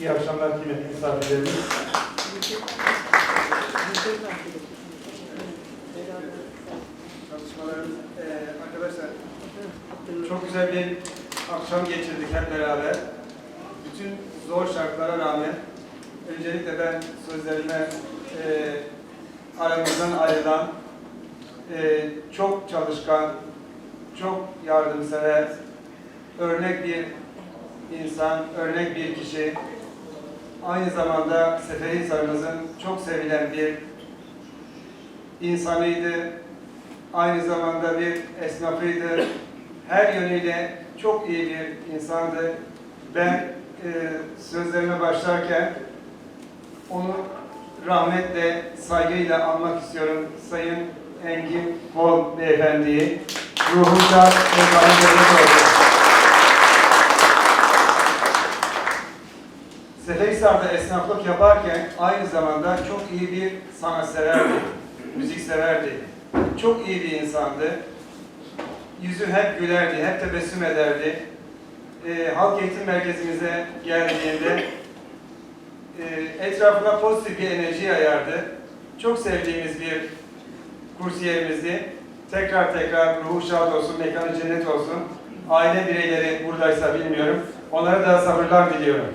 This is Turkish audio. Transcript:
İyi akşamlar kıymetli misafirlerimiz. Ee, arkadaşlar çok güzel bir akşam geçirdik hep beraber. Bütün zor şartlara rağmen öncelikle ben sözlerime e, aramızdan ayrılan e, çok çalışkan, çok yardımsever, örnek bir insan, örnek bir kişi, aynı zamanda Seferihisar'ımızın çok sevilen bir insanıydı, aynı zamanda bir esnafıydı. Her yönüyle çok iyi bir insandı. Ben e, sözlerime başlarken onu rahmetle, saygıyla anmak istiyorum. Sayın Engin Kol Beyefendi'yi. Ruhunca ve Seferihisar'da esnaflık yaparken aynı zamanda çok iyi bir sanatseverdi, müzikseverdi. Çok iyi bir insandı. Yüzü hep gülerdi, hep tebessüm ederdi. Ee, halk eğitim merkezimize geldiğinde e, etrafına pozitif bir enerji yayardı. Çok sevdiğimiz bir kursiyerimizdi. Tekrar tekrar ruhu şad olsun, mekanı cennet olsun. Aile bireyleri buradaysa bilmiyorum. Onlara da sabırlar diliyorum.